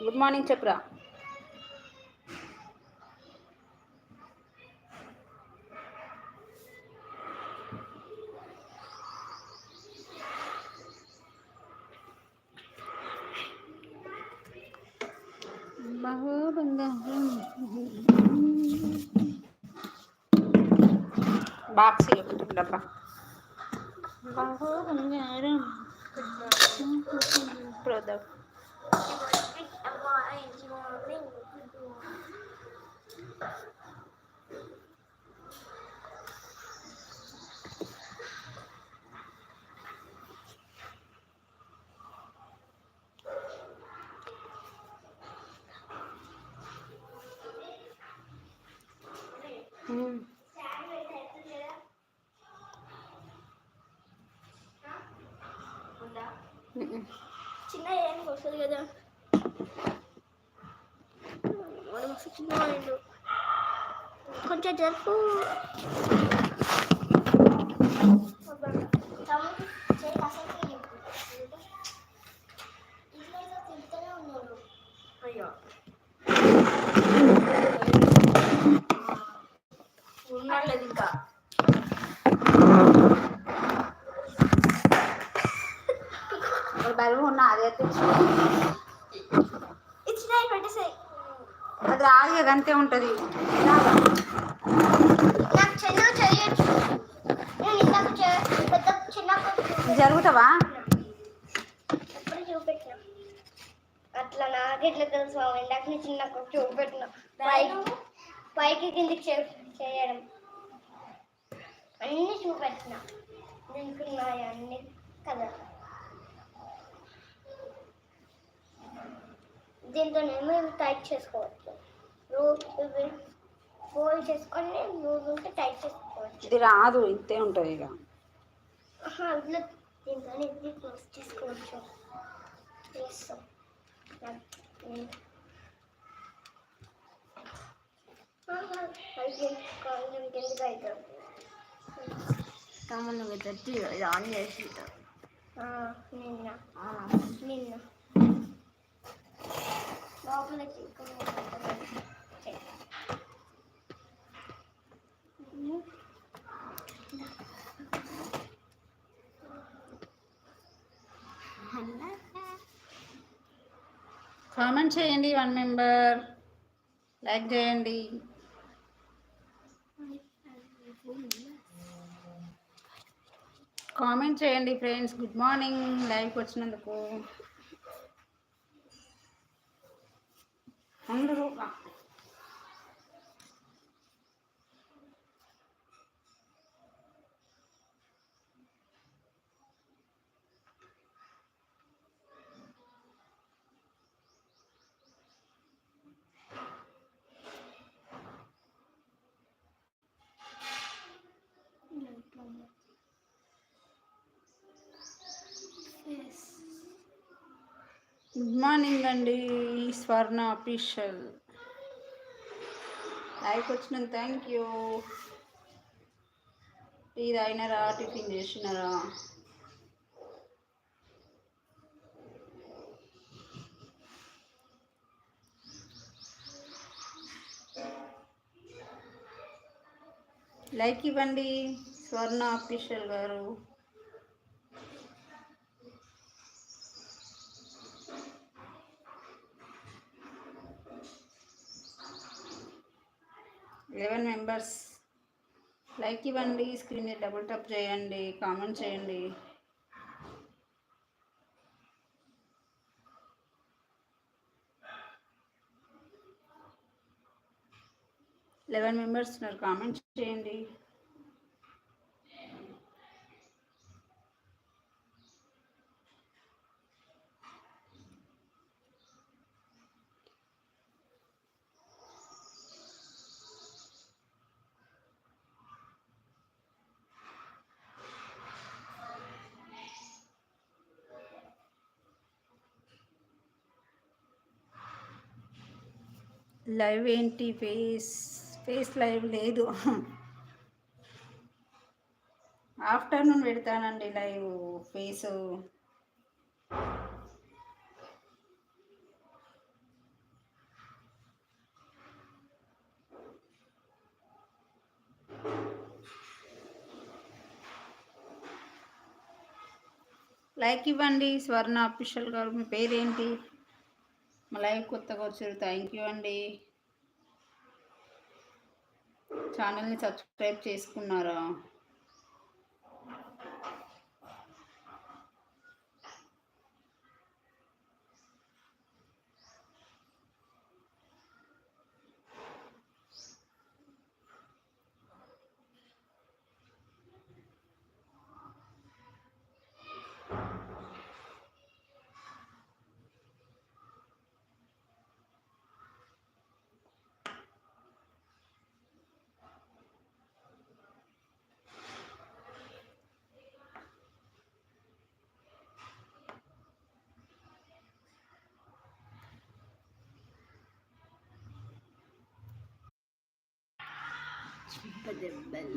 Good morning చెప్పురా. బహు బంగారం box ఒకటి డబ్బా బహు బంగారం ప్రొడక్ట్ చిన్న ఏం వస్తుంది కదా వాడు మస్తు చిన్న వాడు sıkıcı oyunu. Koca Delfu. Bunlarla dikkat. Pero una de అది రాదు అంతే ఉంటుంది. నేను జరుగుతావా? అట్లా నాకు ఎట్లా తెలుసు ఇందాక నేను చిన్న చూపెట్టిన. పైకి పైకి కిందికి చేయడం. అన్నీ చూపెట్టిన. దీనికి ఉన్నాయి అన్ని కదా దీంతో ఏమో టైట్ చేసుకోవచ్చు ఇవి ఫోల్డ్ చేసుకొని ఉంటే టైట్ చేసుకోవచ్చు. ఇది రాదు ఇంతే ఉంటుంది ఇక. ఆహా, అందులో దీంతో ఇది క్లోజ్ చేసుకోవచ్చు. చేస్తాం. కామన్ పెట్టి ఇది ఆన్ చేసి ఆ, నిన్న. నిన్న. లోపల చిక్కుని కామెంట్ చేయండి వన్ మెంబర్. లైక్ చేయండి. కామెంట్ చేయండి ఫ్రెండ్స్. Good morning. లైవ్కి వచ్చినందుకు. అందరూ గుడ్ మార్నింగ్ అండి స్వర్ణ అఫీషియల్. లైక్ వచ్చినందుకు థ్యాంక్ యూ టీ తాగినారా టిఫిన్ చేసినారా? లైక్ ఇవ్వండి స్వర్ణ అఫీషియల్ గారు. Eleven members. లైక్ ఇవ్వండి స్క్రీన్ మీద డబుల్ టప్ చేయండి కామెంట్ చేయండి. లెవెన్ మెంబర్స్ ఉన్నారు కామెంట్ చేయండి. లైవ్ ఏంటి? ఫేస్ ఫేస్ లైవ్ లేదు. ఆఫ్టర్నూన్ పెడతానండి లైవ్ ఫేస్. లైక్ ఇవ్వండి స్వర్ణ అఫీషియల్ గారు మీ పేరేంటి? లైవ్ కొత్తగా వచ్చారు. థ్యాంక్ యూ అండి. ఛానల్ని సబ్స్క్రైబ్ చేసుకున్నారా?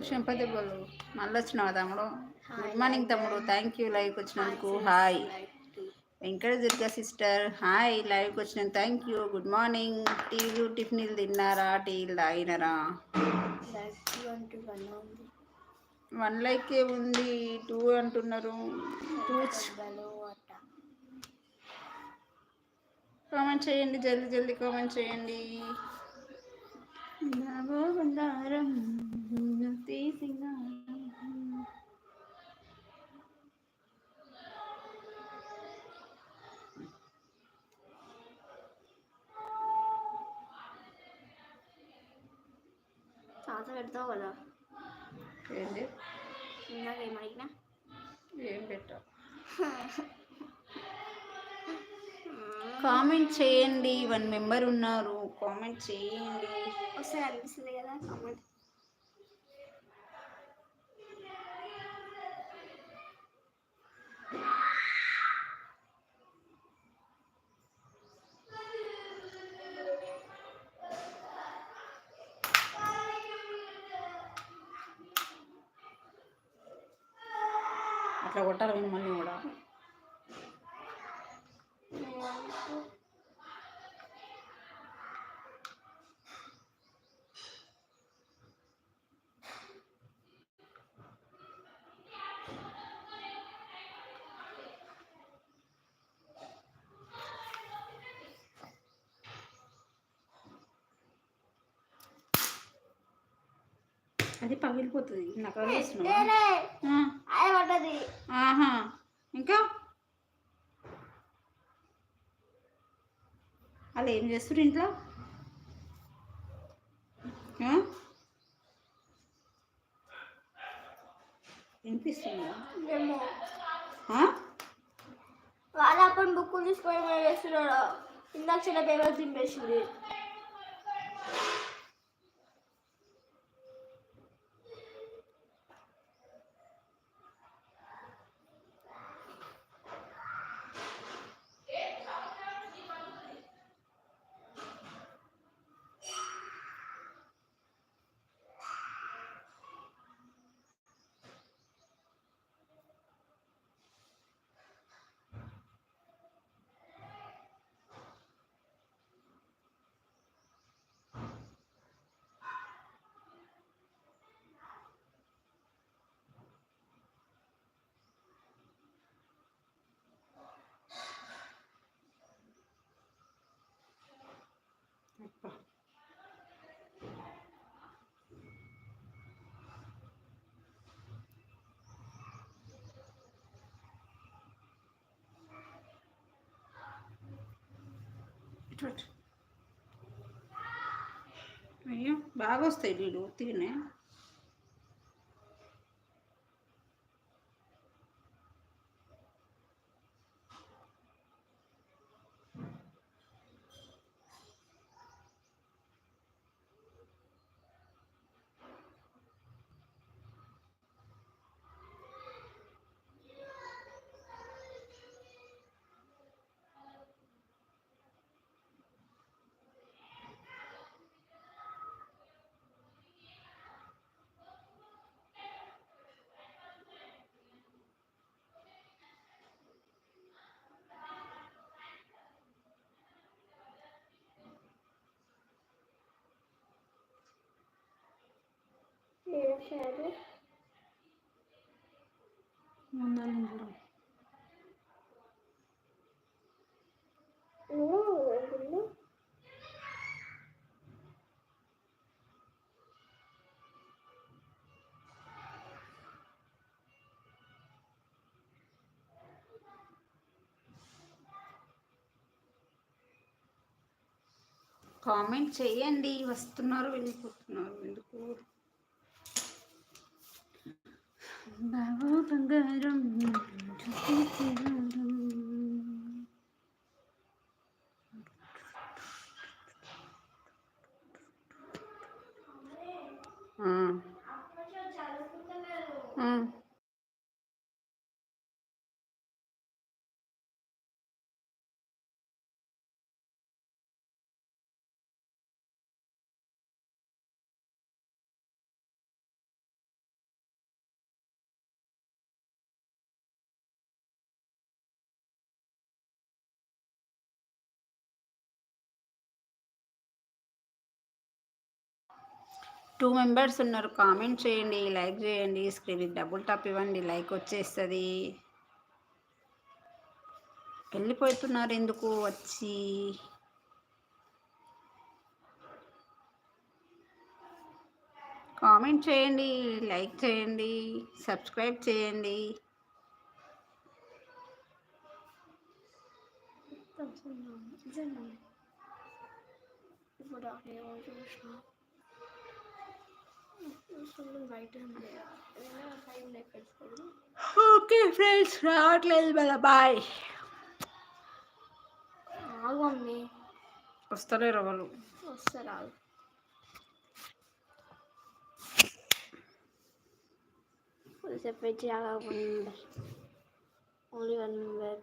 చెంపదెబ్బలు మళ్ళీ వచ్చినావా తమ్ముడు? గుడ్ మార్నింగ్ తమ్ముడు. థ్యాంక్ యూ లైవ్కి వచ్చినందుకు. Hi Venkata Durga sister hi లైవ్కి వచ్చిన థ్యాంక్ యూ గుడ్ మార్నింగ్ టీలు టిఫిన్లు తిన్నారా? టీలు తాగినారా? వన్ లైకే ఉంది. టూ అంటున్నారు. టూ కామెంట్ చేయండి. జల్దీ జల్దీ కామెంట్ చేయండి. நவந்தாரம் தேசிங்காரம் சாதம் எடுத்தா வரா కామెంట్ చేయండి. వన్ మెంబర్ ఉన్నారు. కామెంట్ చేయండి. ఒకసారి అనిపిస్తుంది కదా కామెంట్ అట్లా కొట్టాలి మిమ్మల్ని కూడా. అది పగిలిపోతుంది. నాకు అదే ఆహా. ఇంకా? అలా ఏం చేస్తారు ఇంట్లో? వినిపిస్తుందా? వాళ్ళ అప్పుడు బుక్కులు తీసుకొని వేస్తున్నాడు. ఇందాక చిన్న పేపర్ దింపేసింది బాగా వస్తాయి వీళ్ళు ఉత్తిగానే వచ్చారు కామెంట్ చేయండి వస్తున్నారు వెళ్ళిపోతున్నారు. ఎందుకు? 나와 반가운 좋겠지. టూ మెంబర్స్ ఉన్నారు. కామెంట్ చేయండి లైక్ చేయండి. స్క్రీన్ డబుల్ టాప్ ఇవ్వండి. లైక్ వచ్చేస్తుంది. వెళ్ళిపోతున్నారు ఎందుకు? వచ్చి. కామెంట్ చేయండి లైక్ చేయండి సబ్స్క్రైబ్ చేయండి. ఇప్పుడు ఓకే ఫ్రెండ్స్ రావట్లేదు మళ్ళీ బాయ్ ఆగు మమ్మీ వస్తలేరు వాళ్ళు వస్తారు ఆగు కొద్దిసేపు వెయిట్ చేయాలి ఓన్లీ వన్ మెంబర్